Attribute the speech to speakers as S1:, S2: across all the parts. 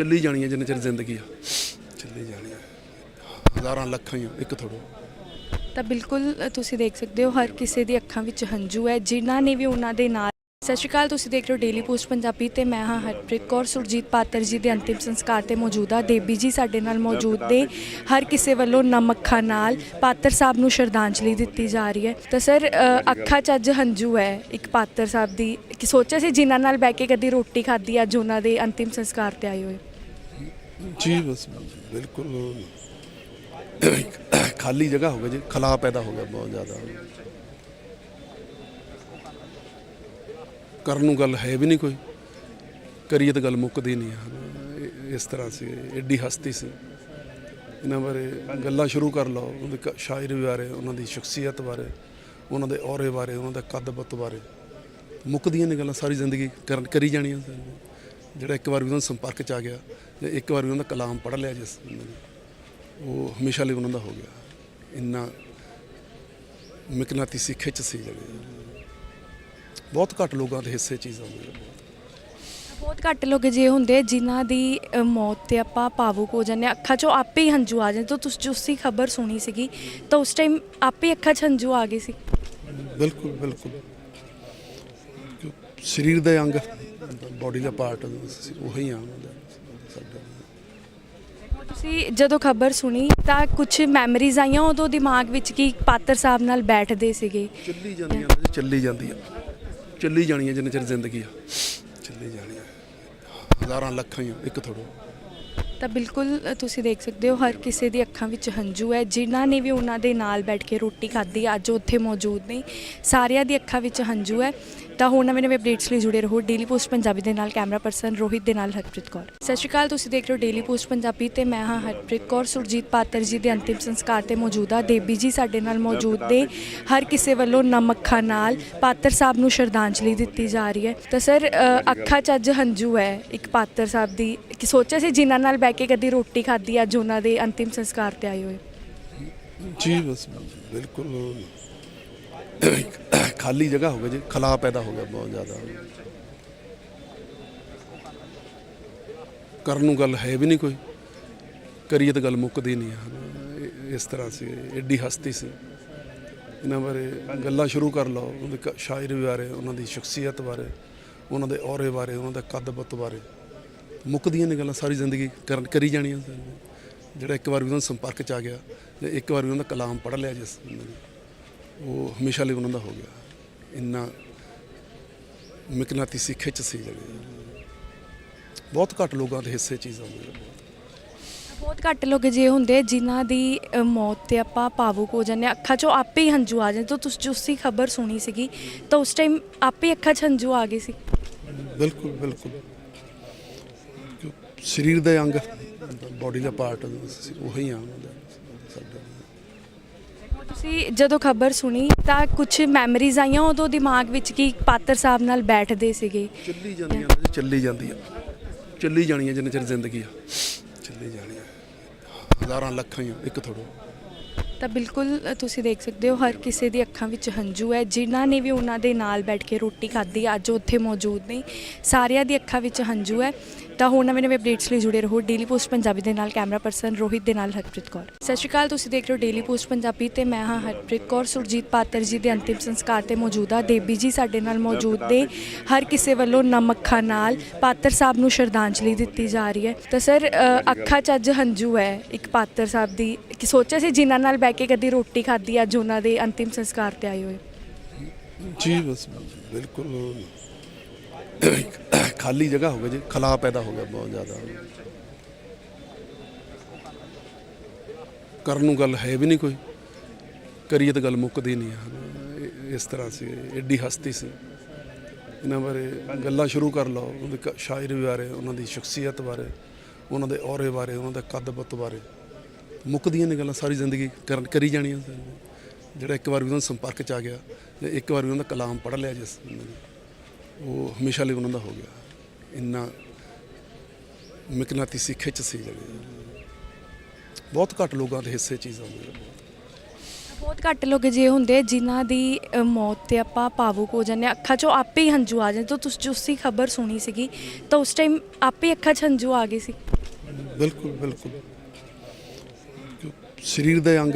S1: ਚੱਲੀ ਜਾਣੀ ਹੈ ਜਿੰਨੇ ਚਿਰ ਜ਼ਿੰਦਗੀ ਆ। ਚੱਲੀ ਜਾਣੀ ਹੈ ਹਜ਼ਾਰਾਂ ਲੱਖਾਂ ਹੀ ਆ, ਇੱਕ ਥੋੜੋ
S2: ਤਾਂ ਬਿਲਕੁਲ ਅ, ਤੁਸੀਂ ਦੇਖ ਸਕਦੇ ਹੋ ਹਰ ਕਿਸੇ ਦੀ ਅੱਖਾਂ ਵਿੱਚ ਹੰਝੂ ਹੈ। ਜਿਨ੍ਹਾਂ ਨੇ ਵੀ ਉਹਨਾਂ ਦੇ ਨਾਲ ਸਤਿ ਸ਼੍ਰੀ ਅਕਾਲ ਤੁਸੀਂ ਦੇਖ ਰਹੇ ਹੋ ਡੇਲੀ ਪੋਸਟ ਪੰਜਾਬੀ ਤੇ ਮੈਂ ਹਾਂ ਹਰਪ੍ਰੀਤ ਕੌਰ। ਸੁਰਜੀਤ ਪਾਤਰ ਜੀ ਦੇ ਅੰਤਿਮ ਸੰਸਕਾਰ ਤੇ ਮੌਜੂਦਾ ਦੇਬੀ ਜੀ ਸਾਡੇ ਨਾਲ ਮੌਜੂਦ ਨੇ। ਹਰ ਕਿਸੇ ਵੱਲੋਂ ਨਮੱਖਾਂ ਨਾਲ ਪਾਤਰ ਸਾਹਿਬ ਨੂੰ ਸ਼ਰਧਾਂਜਲੀ ਦਿੱਤੀ ਜਾ ਰਹੀ ਹੈ। ਤਾਂ ਸਰ ਅ, ਅੱਖਾਂ 'ਚ ਅੱਜ ਹੰਝੂ ਹੈ ਇੱਕ ਪਾਤਰ ਸਾਹਿਬ ਦੀ। ਕਿ ਸੋਚਿਆ ਸੀ ਜਿਨ੍ਹਾਂ ਨਾਲ ਬਹਿ ਕੇ ਕਦੀ ਰੋਟੀ ਖਾਧੀ ਅੱਜ ਉਹਨਾਂ ਦੇ ਅੰਤਿਮ ਸੰਸਕਾਰ ਤੇ ਆਏ ਹੋਏ।
S1: ਜੀ, ਬਸ ਬਿਲਕੁਲ। ਖਾਲੀ ਜਗ੍ਹਾ ਹੋ ਗਈ ਜੀ ਖਲਾ ਪੈਦਾ ਹੋ ਗਿਆ ਬਹੁਤ ਜ਼ਿਆਦਾ। ਕਰਨ ਨੂੰ ਗੱਲ ਹੈ ਵੀ ਨਹੀਂ ਕੋਈ। ਕਰੀਏ ਤਾਂ ਗੱਲ ਮੁੱਕਦੀ ਨਹੀਂ ਹੈ ਇਹ- ਇਸ ਤਰ੍ਹਾਂ ਸੀ ਐਡੀ ਹਸਤੀ ਸੀ। ਇਹਨਾਂ ਬਾਰੇ ਗੱਲਾਂ ਸ਼ੁਰੂ ਕਰ ਲਓ ਉਹਨਾਂ ਕ- ਸ਼ਾਇਰੀ ਬਾਰੇ, ਉਹਨਾਂ ਦੀ ਸ਼ਖਸੀਅਤ ਬਾਰੇ, ਉਹਨਾਂ ਦੇ ਔਰੇ ਬਾਰੇ, ਉਹਨਾਂ ਦਾ ਕੱਦ-ਬਤ ਬਾਰੇ। ਮੁੱਕਦੀਆਂ ਨੇ ਗੱਲਾਂ, ਸਾਰੀ ਜ਼ਿੰਦਗੀ ਕਰਨ, ਕਰੀ ਜਾਣੀਆਂ ਜਿਹੜਾ ਇੱਕ ਵਾਰ ਵੀ ਉਹਨਾਂ ਦੇ ਸੰਪਰਕ ਚ ਆ ਗਿਆ ਜਾਂ ਇੱਕ ਵਾਰ ਵੀ ਉਹਨਾਂ ਦਾ ਕਲਾਮ ਪੜ੍ਹ ਲਿਆ ਜਿਸ ਬੰਦੇ ਨੇ, ਉਹ ਹਮੇਸ਼ਾ ਲਈ ਉਹਨਾਂ ਦਾ ਹੋ ਗਿਆ। ਇੰਨਾ ਮਿਕਨਾਤੀਸੀ ਖਿੱਚ ਸੀ ਜਿਹੜੀ। ਬਹੁਤ ਘੱਟ ਲੋਕਾਂ ਦੇ ਹਿੱਸੇ ਚੀਜ਼ ਆਉਂਦੀ ਹੈ
S2: ਬਹੁਤ ਘੱਟ ਲੋਕ ਜੇ ਹੁੰਦੇ ਜਿਨ੍ਹਾਂ ਦੀ ਅ, ਮੌਤ ਤੇ ਆਪਾਂ ਭਾਵੁਕ ਹੋ ਜਾਂਦੇ ਹਾਂ। ਅੱਖਾਂ 'ਚੋਂ ਆਪੇ ਹੀ ਹੰਝੂ ਆ ਜਾਂਦੇ। ਤਾਂ ਤੁਸੀਂ ਉਸੀ ਖਬਰ ਸੁਣੀ ਸੀਗੀ ਤਾਂ ਉਸ ਟਾਈਮ ਆਪੇ ਅੱਖਾਂ 'ਚ ਹੰਝੂ ਆ ਗਏ ਸੀ।
S1: ਬਿਲਕੁਲ ਬਿਲਕੁਲ। ਸਰੀਰ ਦੇ ਅੰਗ। ਬਾਡੀ ਦਾ ਪਾਰਟ ਉਹੀ ਆ ਸਾਡਾ
S2: ਤੁਸੀਂ ਜਦੋਂ ਖਬਰ ਸੁਣੀ ਤਾਂ ਕੁਝ ਮੈਮਰੀਜ਼ ਆਈਆਂ ਉਦੋਂ ਦਿਮਾਗ ਵਿੱਚ ਕਿ ਪਾਤਰ ਸਾਹਿਬ ਨਾਲ ਬੈਠਦੇ ਸੀਗੇ?
S1: ਚੱਲੀ ਜਾਂਦੀਆਂ ਜੀ, ਚੱਲੀ ਜਾਂਦੀ ਆ ਚੱਲੀ ਜਾਣੀ ਹੈ ਜਿੰਨੇ ਚਿਰ ਜ਼ਿੰਦਗੀ ਆ। ਚੱਲੀ ਜਾਣੀ ਹੈ ਹਜ਼ਾਰਾਂ ਲੱਖਾਂ ਹੀ ਇੱਕ ਥੋੜੋ
S2: ਤਾਂ ਬਿਲਕੁਲ ਤੁਸੀਂ ਦੇਖ ਸਕਦੇ ਹੋ ਹਰ ਕਿਸੇ ਦੀ ਅੱਖਾਂ ਵਿੱਚ ਹੰਝੂ ਹੈ। ਜਿਨ੍ਹਾਂ ਨੇ ਵੀ ਉਹਨਾਂ ਦੇ ਨਾਲ ਬੈਠ ਕੇ ਰੋਟੀ ਖਾਧੀ ਅੱਜ ਉੱਥੇ ਮੌਜੂਦ ਨੇ। ਸਾਰਿਆਂ ਦੀ ਅੱਖਾਂ ਵਿੱਚ ਹੰਝੂ ਹੈ। ਤਾਂ ਹੋਰ ਨਵੇਂ ਨਵੇਂ ਅਪਡੇਟਸ ਲਈ ਜੁੜੇ ਰਹੋ ਡੇਲੀ ਪੋਸਟ ਪੰਜਾਬੀ ਦੇ ਨਾਲ, ਕੈਮਰਾ ਪਰਸਨ ਰੋਹਿਤ ਦੇ ਨਾਲ ਹਰਪ੍ਰੀਤ ਕੌਰ। ਸਤਿ ਸ਼੍ਰੀ ਅਕਾਲ, ਤੁਸੀਂ ਦੇਖ ਰਹੇ ਹੋ ਡੇਲੀ ਪੋਸਟ ਪੰਜਾਬੀ ਤੇ ਮੈਂ ਹਾਂ ਹਰਪ੍ਰੀਤ ਕੌਰ। ਸੁਰਜੀਤ ਪਾਤਰ ਜੀ ਦੇ ਅੰਤਿਮ ਸੰਸਕਾਰ ਤੇ ਮੌਜੂਦਾ ਦੇਬੀ ਜੀ ਸਾਡੇ ਨਾਲ ਮੌਜੂਦ ਨੇ। ਹਰ ਕਿਸੇ ਵੱਲੋਂ ਨਮੱਖਾਂ ਨਾਲ ਪਾਤਰ ਸਾਹਿਬ ਨੂੰ ਸ਼ਰਧਾਂਜਲੀ ਦਿੱਤੀ ਜਾ ਰਹੀ ਹੈ। ਤਾਂ ਸਰ ਅੱਖਾਂ 'ਚ ਅੱਜ ਹੰਝੂ ਹੈ ਇੱਕ ਪਾਤਰ ਸਾਹਿਬ ਦੀ। ਕਿ ਸੋਚਿਆ ਸੀ ਜਿਨ੍ਹਾਂ ਨਾਲ ਬੈ ਕੇ ਕਦੀ ਰੋਟੀ ਖਾਧੀ, ਅੱਜ ਉਹਨਾਂ ਦੇ ਅੰਤਿਮ ਸੰਸਕਾਰ ਤੇ ਆਏ ਹੋਏ।
S1: ਜੀ ਬਸ, ਬਿਲਕੁਲ। ਖਾਲੀ ਜਗ੍ਹਾ ਹੋ ਗਈ ਜੀ ਖਲਾ ਪੈਦਾ ਹੋ ਗਿਆ ਬਹੁਤ ਜ਼ਿਆਦਾ। ਕਰਨ ਨੂੰ ਗੱਲ ਹੈ ਵੀ ਨਹੀਂ ਕੋਈ। ਕਰੀਏ ਤਾਂ ਗੱਲ ਮੁੱਕਦੀ ਨਹੀਂ ਹੈ ਇਹ- ਇਸ ਤਰ੍ਹਾਂ ਸੀ ਐਡੀ ਹਸਤੀ ਸੀ। ਇਹਨਾਂ ਬਾਰੇ ਗੱਲਾਂ ਸ਼ੁਰੂ ਕਰ ਲਓ ਉਹਨਾਂ ਦੇ ਸ਼ਾਇਰੀ ਬਾਰੇ ਉਹਨਾਂ ਦੀ ਸ਼ਖਸੀਅਤ ਬਾਰੇ ਉਹਨਾਂ ਦੇ ਔਰੇ ਬਾਰੇ ਉਹਨਾਂ ਦਾ ਕੱਦ-ਬਤ ਬਾਰੇ। ਮੁੱਕਦੀਆਂ ਨੇ ਗੱਲਾਂ ਸਾਰੀ ਜ਼ਿੰਦਗੀ ਕਰਨ ਕਰੀ ਜਾਣੀਆਂ ਜਿਹੜਾ ਇੱਕ ਵਾਰ ਵੀ ਉਹਨਾਂ ਦੇ ਸੰਪਰਕ ਚ ਆ ਗਿਆ ਜਾਂ ਇੱਕ ਵਾਰ ਵੀ ਉਹਨਾਂ ਦਾ ਕਲਾਮ ਪੜ੍ਹ ਲਿਆ ਜਿਸ ਬੰਦੇ ਨੇ, ਉਹ ਹਮੇਸ਼ਾ ਲਈ ਉਹਨਾਂ ਦਾ ਹੋ ਗਿਆ। ਇੰਨਾ ਮਿਕਨਾਤੀਸੀ ਖਿੱਚ ਸੀ ਜਿਹੜੀ। ਬਹੁਤ ਘੱਟ ਲੋਕਾਂ ਦੇ ਹਿੱਸੇ ਚੀਜ਼ ਆਉਂਦੀ ਹੈ
S2: ਬਹੁਤ ਘੱਟ ਲੋਕ ਜੇ ਹੁੰਦੇ ਜਿਨ੍ਹਾਂ ਦੀ ਅ, ਮੌਤ ਤੇ ਆਪਾਂ ਭਾਵੁਕ ਹੋ ਜਾਂਦੇ ਹਾਂ। ਅੱਖਾਂ 'ਚੋਂ ਆਪੇ ਹੀ ਹੰਝੂ ਆ ਜਾਂਦੇ। ਤਾਂ ਤੁਸੀਂ ਜੋ ਉਸੀ ਖਬਰ ਸੁਣੀ ਸੀਗੀ। ਤਾਂ ਉਸ ਟਾਈਮ ਆਪੇ ਅੱਖਾਂ 'ਚ ਹੰਝੂ ਆ ਗਏ ਸੀ।
S1: ਬਿਲਕੁਲ ਬਿਲਕੁਲ। ਕਿਉਂ? ਸਰੀਰ ਦੇ ਅੰਗ ਬਾਡੀ ਦਾ ਪਾਰਟ ਉਹੀ ਆ ਉਹਨਾਂ ਦਾ।
S2: ਤੁਸੀਂ ਜਦੋਂ ਖਬਰ ਸੁਣੀ ਤਾਂ ਕੁਝ ਮੈਮਰੀਜ਼ ਆਈਆਂ? ਉਦੋਂ ਦਿਮਾਗ ਵਿੱਚ ਕਿ ਪਾਤਰ ਸਾਹਿਬ ਨਾਲ ਬੈਠਦੇ ਸੀਗੇ?
S1: ਚੱਲੀ ਜਾਂਦੀਆਂ ਨੇ ਜੀ, ਚੱਲੀ ਜਾਂਦੀ ਆ ਚੱਲੀ ਜਾਣੀ ਹੈ ਜਿੰਨੇ ਚਿਰ ਜ਼ਿੰਦਗੀ ਆ। ਚੱਲੀ ਜਾਣੀ ਹੈ ਹਜ਼ਾਰਾਂ ਲੱਖਾਂ ਹੀ ਇੱਕ ਥੋੜੋ
S2: ਤਾਂ ਬਿਲਕੁਲ ਤੁਸੀਂ ਦੇਖ ਸਕਦੇ ਹੋ ਹਰ ਕਿਸੇ ਦੀ ਅੱਖਾਂ ਵਿੱਚ ਹੰਝੂ ਹੈ। ਜਿਨ੍ਹਾਂ ਨੇ ਵੀ ਉਹਨਾਂ ਦੇ ਨਾਲ ਬੈਠ ਕੇ ਰੋਟੀ ਖਾਧੀ ਅੱਜ ਉੱਥੇ ਮੌਜੂਦ ਨੇ। ਸਾਰਿਆਂ ਦੀ ਅੱਖਾਂ ਵਿੱਚ ਹੰਝੂ ਹੈ। ਤਾਂ ਹੋਰ ਨਵੇਂ ਨਵੇਂ ਅਪਡੇਟਸ ਲਈ ਜੁੜੇ ਰਹੋ ਡੇਲੀ ਪੋਸਟ ਪੰਜਾਬੀ ਦੇ ਨਾਲ, ਕੈਮਰਾ ਪਰਸਨ ਰੋਹਿਤ ਦੇ ਨਾਲ ਹਰਪ੍ਰੀਤ ਕੌਰ। ਸਤਿ ਸ਼੍ਰੀ ਅਕਾਲ, ਤੁਸੀਂ ਦੇਖ ਰਹੇ ਹੋ ਡੇਲੀ ਪੋਸਟ ਪੰਜਾਬੀ ਤੇ ਮੈਂ ਹਾਂ ਹਰਪ੍ਰੀਤ ਕੌਰ। ਸੁਰਜੀਤ ਪਾਤਰ ਜੀ ਦੇ ਅੰਤਿਮ ਸੰਸਕਾਰ ਤੇ ਮੌਜੂਦਾ ਦੇਬੀ ਜੀ ਸਾਡੇ ਨਾਲ ਮੌਜੂਦ ਨੇ। ਹਰ ਕਿਸੇ ਵੱਲੋਂ ਨਮੱਖਾਂ ਨਾਲ ਪਾਤਰ ਸਾਹਿਬ ਨੂੰ ਸ਼ਰਧਾਂਜਲੀ ਦਿੱਤੀ ਜਾ ਰਹੀ ਹੈ। ਤਾਂ ਸਰ ਅੱਖਾਂ 'ਚ ਅੱਜ ਹੰਝੂ ਹੈ ਇੱਕ ਪਾਤਰ ਸਾਹਿਬ ਦੀ। ਕਿ ਸੋਚਿਆ ਸੀ ਜਿਨ੍ਹਾਂ ਨਾਲ ਬੈ ਕੇ ਕਦੀ ਰੋਟੀ ਖਾਧੀ, ਅੱਜ ਉਹਨਾਂ ਦੇ ਅੰਤਿਮ ਸੰਸਕਾਰ ਤੇ ਆਏ ਹੋਏ।
S1: ਜੀ ਬਸ, ਬਿਲਕੁਲ। ਖਾਲੀ ਜਗ੍ਹਾ ਹੋ ਗਈ ਜੀ ਖਲਾ ਪੈਦਾ ਹੋ ਗਿਆ ਬਹੁਤ ਜ਼ਿਆਦਾ। ਕਰਨ ਨੂੰ ਗੱਲ ਹੈ ਵੀ ਨਹੀਂ ਕੋਈ। ਕਰੀਏ ਤਾਂ ਗੱਲ ਮੁੱਕਦੀ ਨਹੀਂ ਹੈ ਇਹ- ਇਸ ਤਰ੍ਹਾਂ ਸੀ ਐਡੀ ਹਸਤੀ ਸੀ। ਇਹਨਾਂ ਬਾਰੇ ਗੱਲਾਂ ਸ਼ੁਰੂ ਕਰ ਲਓ ਉਹਨਾਂ ਕ- ਸ਼ਾਇਰੀ ਬਾਰੇ ਉਹਨਾਂ ਦੀ ਸ਼ਖਸੀਅਤ ਬਾਰੇ ਉਹਨਾਂ ਦੇ ਔਰੇ ਬਾਰੇ ਉਹਨਾਂ ਦਾ ਕੱਦ-ਬਤ ਬਾਰੇ। ਮੁੱਕਦੀਆਂ ਨੇ ਗੱਲਾਂ ਸਾਰੀ ਜ਼ਿੰਦਗੀ ਕਰਨ ਕਰੀ ਜਾਣੀਆਂ ਜਿਹੜਾ ਇੱਕ ਵਾਰ ਵੀ ਉਹਨਾਂ ਦੇ ਸੰਪਰਕ ਚ ਆ ਗਿਆ ਜਾਂ ਇੱਕ ਵਾਰ ਵੀ ਉਹਨਾਂ ਦਾ ਕਲਾਮ ਪੜ੍ਹ ਲਿਆ ਜਿਸ ਨੇ, ਉਹ ਹਮੇਸ਼ਾ ਲਈ ਉਹਨਾਂ ਦਾ ਹੋ ਗਿਆ। ਇੰਨਾ ਮਿਕਨਾਤੀਸੀ ਖਿੱਚ ਸੀ ਜਿਹੜੀ। ਬਹੁਤ ਘੱਟ ਲੋਕਾਂ ਦੇ ਹਿੱਸੇ ਚੀਜ਼ ਆਉਂਦੀ ਹੈ
S2: ਬਹੁਤ ਘੱਟ ਲੋਕ ਜੇ ਹੁੰਦੇ ਜਿਨ੍ਹਾਂ ਦੀ ਅ, ਮੌਤ ਤੇ ਆਪਾਂ ਭਾਵੁਕ ਹੋ ਜਾਂਦੇ ਹਾਂ। ਅੱਖਾਂ 'ਚੋਂ ਆਪੇ ਹੀ ਹੰਝੂ ਆ ਜਾਂਦੇ। ਤਾਂ ਤੁਸੀਂ ਉਸੀ ਖਬਰ ਸੁਣੀ ਸੀਗੀ ਤਾਂ ਉਸ ਟਾਈਮ ਆਪੇ ਅੱਖਾਂ 'ਚ ਹੰਝੂ ਆ ਗਏ ਸੀ।
S1: ਬਿਲਕੁਲ ਬਿਲਕੁਲ। ਸਰੀਰ ਦੇ ਅੰਗ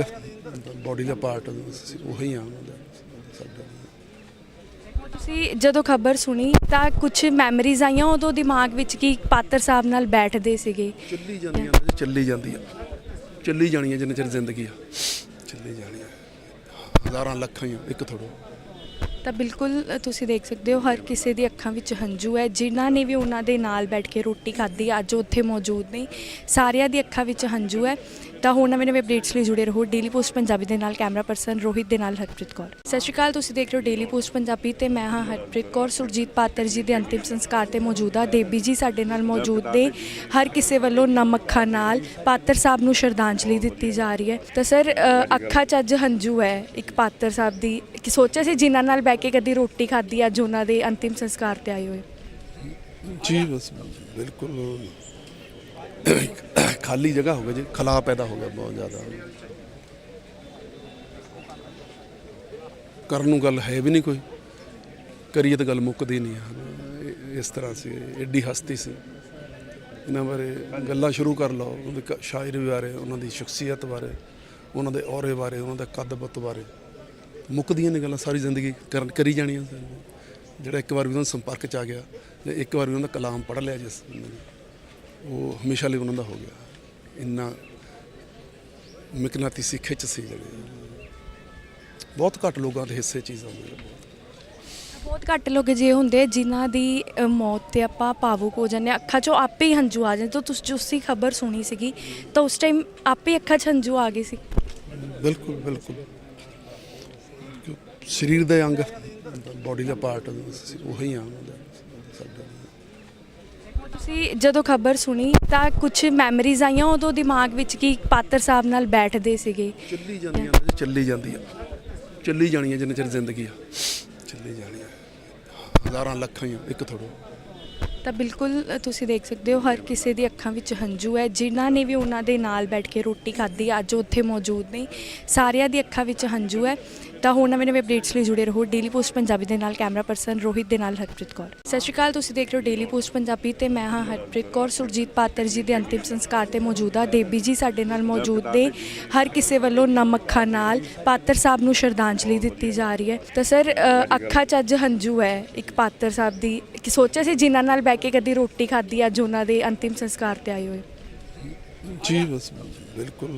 S1: ਬਾਡੀ ਦਾ ਪਾਰਟ ਉਹੀ ਆ। ਉਹਨਾਂ ਦਾ ਸਾਡਾ
S2: ਤੁਸੀਂ ਜਦੋਂ ਖਬਰ ਸੁਣੀ ਤਾਂ ਕੁਝ ਮੈਮਰੀਜ਼ ਆਈਆਂ? ਉਦੋਂ ਦਿਮਾਗ ਵਿੱਚ ਕਿ ਪਾਤਰ ਸਾਹਿਬ ਨਾਲ ਬੈਠਦੇ ਸੀਗੇ?
S1: ਚੱਲੀ ਜਾਂਦੀਆਂ ਜੀ, ਚੱਲੀ ਜਾਂਦੀ ਆ ਚੱਲੀ ਜਾਣੀ ਆ ਜਿੰਨੇ ਚਿਰ ਜ਼ਿੰਦਗੀ ਆ। ਚੱਲੀ ਜਾਣੀ ਆ ਹਜ਼ਾਰਾਂ ਲੱਖਾਂ ਹੀ ਇੱਕ ਥੋੜੋ
S2: ਤਾਂ ਬਿਲਕੁਲ ਤੁਸੀਂ ਦੇਖ ਸਕਦੇ ਹੋ ਹਰ ਕਿਸੇ ਦੀ ਅੱਖਾਂ ਵਿੱਚ ਹੰਝੂ ਹੈ। ਜਿਨ੍ਹਾਂ ਨੇ ਵੀ ਉਹਨਾਂ ਦੇ ਨਾਲ ਬੈਠ ਕੇ ਰੋਟੀ ਖਾਧੀ ਅੱਜ ਉੱਥੇ ਮੌਜੂਦ ਨਹੀਂ ਸਾਰਿਆਂ ਦੀ ਅੱਖਾਂ ਵਿੱਚ ਹੰਝੂ ਹੈ। ਤਾਂ ਹੁਣ ਨਵੇਂ ਨਵੇਂ ਅਪਡੇਟਸ ਲਈ ਜੁੜੇ ਰਹੋ ਡੇਲੀ ਪੋਸਟ ਪੰਜਾਬੀ ਦੇ ਨਾਲ, ਕੈਮਰਾ ਪਰਸਨ ਰੋਹਿਤ ਦੇ ਨਾਲ ਹਰਪ੍ਰੀਤ ਕੌਰ। ਸਤਿ ਸ਼੍ਰੀ ਅਕਾਲ, ਤੁਸੀਂ ਦੇਖ ਰਹੇ ਹੋ ਡੇਲੀ ਪੋਸਟ ਪੰਜਾਬੀ ਤੇ ਮੈਂ ਹਾਂ ਹਰਪ੍ਰੀਤ ਕੌਰ। ਸੁਰਜੀਤ ਪਾਤਰ ਜੀ ਦੇ ਅੰਤਿਮ ਸੰਸਕਾਰ ਤੇ ਮੌਜੂਦਾ ਦੇਬੀ ਜੀ ਸਾਡੇ ਨਾਲ ਮੌਜੂਦ ਨੇ। ਹਰ ਕਿਸੇ ਵੱਲੋਂ ਨਮੱਖਾਂ ਨਾਲ ਪਾਤਰ ਸਾਹਿਬ ਨੂੰ ਸ਼ਰਧਾਂਜਲੀ ਦਿੱਤੀ ਜਾ ਰਹੀ ਹੈ। ਤਾਂ ਸਰ ਅੱਖਾਂ 'ਚ ਅੱਜ ਹੰਝੂ ਹੈ ਇੱਕ ਪਾਤਰ ਸਾਹਿਬ ਦੀ। ਕਿ ਸੋਚਿਆ ਸੀ ਜਿਨ੍ਹਾਂ ਨਾਲ ਬੈ ਕੇ ਕਦੀ ਰੋਟੀ ਖਾਧੀ, ਅੱਜ ਉਹਨਾਂ ਦੇ ਅੰਤਿਮ ਸੰਸਕਾਰ ਤੇ ਆਏ ਹੋਏ।
S1: ਜੀ, ਬਸ ਬਿਲਕੁਲ। ਖਾਲੀ ਜਗ੍ਹਾ ਹੋ ਗਈ ਜੀ ਖਲਾ ਪੈਦਾ ਹੋ ਗਿਆ ਬਹੁਤ ਜ਼ਿਆਦਾ। ਕਰਨ ਨੂੰ ਗੱਲ ਹੈ ਵੀ ਨਹੀਂ ਕੋਈ। ਕਰੀਏ ਤਾਂ ਗੱਲ ਮੁੱਕਦੀ ਨਹੀਂ ਹੈ ਇਹ- ਇਸ ਤਰ੍ਹਾਂ ਸੀ ਐਡੀ ਹਸਤੀ ਸੀ। ਇਹਨਾਂ ਬਾਰੇ ਗੱਲਾਂ ਸ਼ੁਰੂ ਕਰ ਲਓ ਉਹਨਾਂ ਕ- ਸ਼ਾਇਰੀ ਬਾਰੇ ਉਹਨਾਂ ਦੀ ਸ਼ਖਸੀਅਤ ਬਾਰੇ ਉਹਨਾਂ ਦੇ ਔਰੇ ਬਾਰੇ ਉਹਨਾਂ ਦਾ ਕੱਦ-ਬੁੱਤ ਬਾਰੇ। ਮੁੱਕਦੀਆਂ ਨੇ ਗੱਲਾਂ ਸਾਰੀ ਜ਼ਿੰਦਗੀ ਕਰਨ ਕਰੀ ਜਾਣੀਆਂ ਜਿਹੜਾ ਇੱਕ ਵਾਰ ਵੀ ਉਹਨਾਂ ਦੇ ਸੰਪਰਕ ਚ ਆ ਗਿਆ ਜਾਂ ਇੱਕ ਵਾਰ ਵੀ ਉਹਨਾਂ ਦਾ ਕਲਾਮ ਪੜ੍ਹ ਲਿਆ ਜਿਸ ਬੰਦੇ ਨੇ, ਉਹ ਹਮੇਸ਼ਾ ਲਈ ਉਹਨਾਂ ਦਾ ਹੋ ਗਿਆ। ਇੰਨਾ ਮਿਕਨਾਤੀਸੀ ਖਿੱਚ ਸੀ ਜਿਹੜੀ। ਬਹੁਤ ਘੱਟ ਲੋਕਾਂ ਦੇ ਹਿੱਸੇ ਚੀਜ਼ ਆਉਂਦੀ ਹੈ
S2: ਬਹੁਤ ਘੱਟ ਲੋਕ ਜੇ ਹੁੰਦੇ ਜਿਨ੍ਹਾਂ ਦੀ ਅ, ਮੌਤ ਤੇ ਆਪਾਂ ਭਾਵੁਕ ਹੋ ਜਾਂਦੇ ਹਾਂ। ਅੱਖਾਂ 'ਚੋਂ ਆਪੇ ਹੀ ਹੰਝੂ ਆ ਜਾਂਦੇ। ਤਾਂ ਤੁਸੀਂ ਜੁਸੀ ਖਬਰ ਸੁਣੀ ਸੀਗੀ। ਤਾਂ ਉਸ ਟਾਈਮ ਆਪੇ ਅੱਖਾਂ 'ਚ ਹੰਝੂ ਆ ਗਏ ਸੀ।
S1: ਬਿਲਕੁਲ ਬਿਲਕੁਲ। ਕਿਉਂ? ਸਰੀਰ ਦੇ ਅੰਗ ਬਾਡੀ ਦਾ ਪਾਰਟ ਉਹੀ ਆ ਸਾਡਾ
S2: ਤੁਸੀਂ ਜਦੋਂ ਖਬਰ ਸੁਣੀ ਤਾਂ ਕੁਝ ਮੈਮਰੀਜ਼ ਆਈਆਂ? ਉਦੋਂ ਦਿਮਾਗ ਵਿੱਚ ਕਿ ਪਾਤਰ ਸਾਹਿਬ ਨਾਲ ਬੈਠਦੇ ਸੀਗੇ?
S1: ਚੱਲੀ ਜਾਂਦੀਆਂ ਜੀ, ਚੱਲੀ ਜਾਂਦੀ ਆ ਚੱਲੀ ਜਾਣੀ ਆ ਜਿੰਨੇ ਚਿਰ ਜ਼ਿੰਦਗੀ ਆ। ਚੱਲੀ ਜਾਣੀ ਆ ਹਜ਼ਾਰਾਂ ਲੱਖਾਂ ਹੀ ਇੱਕ ਥੋੜੋ
S2: ਤਾਂ ਬਿਲਕੁਲ ਤੁਸੀਂ ਦੇਖ ਸਕਦੇ ਹੋ ਹਰ ਕਿਸੇ ਦੀ ਅੱਖਾਂ ਵਿੱਚ ਹੰਝੂ ਹੈ। ਜਿਨ੍ਹਾਂ ਨੇ ਵੀ ਉਹਨਾਂ ਦੇ ਨਾਲ ਬੈਠ ਕੇ ਰੋਟੀ ਖਾਧੀ ਅੱਜ ਉੱਥੇ ਮੌਜੂਦ ਨਹੀਂ ਸਾਰਿਆਂ ਦੀ ਅੱਖਾਂ ਵਿੱਚ ਹੰਝੂ ਹੈ। ਤਾਂ ਹੁਣ ਨਵੇਂ ਨਵੇਂ ਅਪਡੇਟਸ ਲਈ ਜੁੜੇ ਰਹੋ ਡੇਲੀ ਪੋਸਟ ਪੰਜਾਬੀ ਦੇ ਨਾਲ, ਕੈਮਰਾ ਪਰਸਨ ਰੋਹਿਤ ਦੇ ਨਾਲ ਹਰਪ੍ਰੀਤ ਕੌਰ। ਸਤਿ ਸ਼੍ਰੀ ਅਕਾਲ, ਤੁਸੀਂ ਦੇਖ ਰਹੇ ਹੋ ਡੇਲੀ ਪੋਸਟ ਪੰਜਾਬੀ ਤੇ ਮੈਂ ਹਾਂ ਹਰਪ੍ਰੀਤ ਕੌਰ। ਸੁਰਜੀਤ ਪਾਤਰ ਜੀ ਦੇ ਅੰਤਿਮ ਸੰਸਕਾਰ ਤੇ ਮੌਜੂਦਾ ਦੇਬੀ ਜੀ ਸਾਡੇ ਨਾਲ ਮੌਜੂਦ ਨੇ। ਹਰ ਕਿਸੇ ਵੱਲੋਂ ਨਮੱਖਾਂ ਨਾਲ ਪਾਤਰ ਸਾਹਿਬ ਨੂੰ ਸ਼ਰਧਾਂਜਲੀ ਦਿੱਤੀ ਜਾ ਰਹੀ ਹੈ। ਤਾਂ ਸਰ ਅੱਖਾਂ 'ਚ ਅੱਜ ਹੰਝੂ ਹੈ ਇੱਕ ਪਾਤਰ ਸਾਹਿਬ ਦੀ। ਕਿ ਸੋਚਿਆ ਸੀ ਜਿਨ੍ਹਾਂ ਨਾਲ ਬੈ ਕੇ ਕਦੀ ਰੋਟੀ ਖਾਧੀ, ਅੱਜ ਉਹਨਾਂ ਦੇ ਅੰਤਿਮ ਸੰਸਕਾਰ ਤੇ ਆਏ ਹੋਏ।
S1: ਜੀ ਬਸ, ਬਿਲਕੁਲ।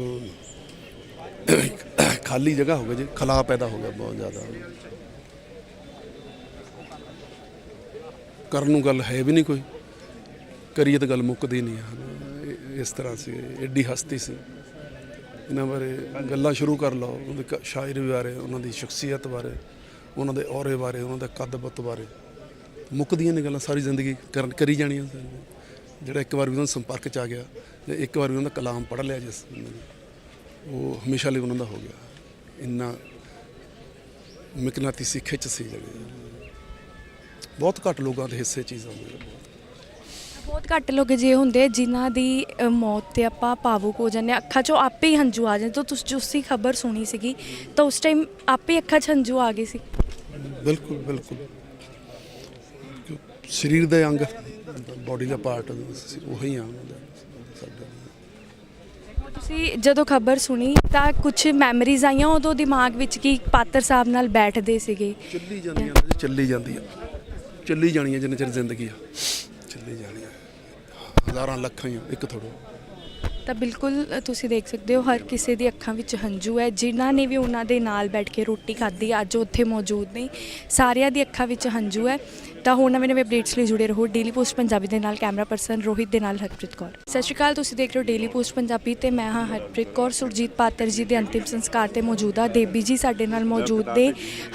S1: ਖਾਲੀ ਜਗ੍ਹਾ ਹੋ ਗਈ ਜੀ ਖਲਾ ਪੈਦਾ ਹੋ ਗਿਆ ਬਹੁਤ ਜ਼ਿਆਦਾ। ਕਰਨ ਨੂੰ ਗੱਲ ਹੈ ਵੀ ਨਹੀਂ ਕੋਈ। ਕਰੀਏ ਤਾਂ ਗੱਲ ਮੁੱਕਦੀ ਨਹੀਂ ਹੈ ਇਹ- ਇਸ ਤਰ੍ਹਾਂ ਸੀ ਐਡੀ ਹਸਤੀ ਸੀ। ਇਹਨਾਂ ਬਾਰੇ ਗੱਲਾਂ ਸ਼ੁਰੂ ਕਰ ਲਓ ਉਹਨਾਂ ਦੇ ਸ਼ਾਇਰੀ ਬਾਰੇ ਉਹਨਾਂ ਦੀ ਸ਼ਖਸੀਅਤ ਬਾਰੇ ਉਹਨਾਂ ਦੇ ਔਰੇ ਬਾਰੇ ਉਹਨਾਂ ਦਾ ਕੱਦ-ਬੁੱਤ ਬਾਰੇ। ਮੁੱਕਦੀਆਂ ਨੇ ਗੱਲਾਂ ਸਾਰੀ ਜ਼ਿੰਦਗੀ ਕਰਨ ਕਰੀ ਜਾਣੀਆਂ ਜਿਹੜਾ ਇੱਕ ਵਾਰ ਵੀ ਉਹਨਾਂ ਦੇ ਸੰਪਰਕ ਚ ਆ ਗਿਆ ਜਾਂ ਇੱਕ ਵਾਰ ਵੀ ਉਹਨਾਂ ਦਾ ਕਲਾਮ ਪੜ੍ਹ ਲਿਆ ਜਿਸ ਬੰਦੇ ਨੇ, ਉਹ ਹਮੇਸ਼ਾ ਲਈ ਉਹਨਾਂ ਦਾ ਹੋ ਗਿਆ। ਇੰਨਾ ਮਿਕਨਾਤੀਸੀ ਖਿੱਚ ਸੀ ਜਿਹੜੀ। ਬਹੁਤ ਘੱਟ ਲੋਕਾਂ ਦੇ ਹਿੱਸੇ ਚੀਜ਼ ਆਉਂਦੀ ਹੈ
S2: ਬਹੁਤ ਘੱਟ ਲੋਕ ਜੇ ਹੁੰਦੇ ਜਿਨ੍ਹਾਂ ਦੀ ਅ, ਮੌਤ ਤੇ ਆਪਾਂ ਭਾਵੁਕ ਹੋ ਜਾਂਦੇ ਹਾਂ। ਅੱਖਾਂ 'ਚੋਂ ਆਪੇ ਹੀ ਹੰਝੂ ਆ ਜਾਂਦੇ। ਤਾਂ ਤੁਸੀਂ ਜੁਸੀ ਖਬਰ ਸੁਣੀ ਸੀਗੀ। ਤਾਂ ਉਸ ਟਾਈਮ ਆਪੇ ਅੱਖਾਂ 'ਚ ਹੰਝੂ ਆ ਗਏ ਸੀ।
S1: ਬਿਲਕੁਲ ਬਿਲਕੁਲ। ਕਿਉਂ? ਸਰੀਰ ਦੇ ਅੰਗ ਬਾਡੀ ਦਾ ਪਾਰਟ ਉਹੀ ਆ। ਉਹਨਾਂ ਦਾ
S2: ਤੁਸੀਂ ਜਦੋਂ ਖਬਰ ਸੁਣੀ ਤਾਂ ਕੁਝ ਮੈਮਰੀਜ਼ ਆਈਆਂ? ਉਦੋਂ ਦਿਮਾਗ ਵਿੱਚ ਕਿ ਪਾਤਰ ਸਾਹਿਬ ਨਾਲ ਬੈਠਦੇ ਸੀਗੇ?
S1: ਚੱਲੀ ਜਾਂਦੀਆਂ ਨੇ ਜੀ, ਚੱਲੀ ਜਾਂਦੀ ਆ ਚੱਲੀ ਜਾਣੀ ਆ ਜਿੰਨੇ ਚਿਰ ਜ਼ਿੰਦਗੀ ਆ। ਚੱਲੀ ਜਾਣੀ ਆ ਹਜ਼ਾਰਾਂ ਲੱਖਾਂ ਹੀ ਇੱਕ ਥੋੜੋ
S2: ਤਾਂ ਬਿਲਕੁਲ ਤੁਸੀਂ ਦੇਖ ਸਕਦੇ ਹੋ ਹਰ ਕਿਸੇ ਦੀ ਅੱਖਾਂ ਵਿੱਚ ਹੰਝੂ ਹੈ। ਜਿਨ੍ਹਾਂ ਨੇ ਵੀ ਉਹਨਾਂ ਦੇ ਨਾਲ ਬੈਠ ਕੇ ਰੋਟੀ ਖਾਧੀ ਅੱਜ ਉੱਥੇ ਮੌਜੂਦ ਨਹੀਂ ਸਾਰਿਆਂ ਦੀ ਅੱਖਾਂ ਵਿੱਚ ਹੰਝੂ ਹੈ। ਤਾਂ ਹੋਰ ਨਵੇਂ ਨਵੇਂ ਅਪਡੇਟਸ ਲਈ ਜੁੜੇ ਰਹੋ ਡੇਲੀ ਪੋਸਟ ਪੰਜਾਬੀ ਦੇ ਨਾਲ, ਕੈਮਰਾ ਪਰਸਨ ਰੋਹਿਤ ਦੇ ਨਾਲ ਹਰਪ੍ਰੀਤ ਕੌਰ। ਸਤਿ ਸ਼੍ਰੀ ਅਕਾਲ, ਤੁਸੀਂ ਦੇਖ ਰਹੇ ਹੋ ਡੇਲੀ ਪੋਸਟ ਪੰਜਾਬੀ ਤੇ ਮੈਂ ਹਾਂ ਹਰਪ੍ਰੀਤ ਕੌਰ। ਸੁਰਜੀਤ ਪਾਤਰ ਜੀ ਦੇ ਅੰਤਿਮ ਸੰਸਕਾਰ ਤੇ ਮੌਜੂਦਾ ਦੇਬੀ ਜੀ ਸਾਡੇ ਨਾਲ ਮੌਜੂਦ ਨੇ।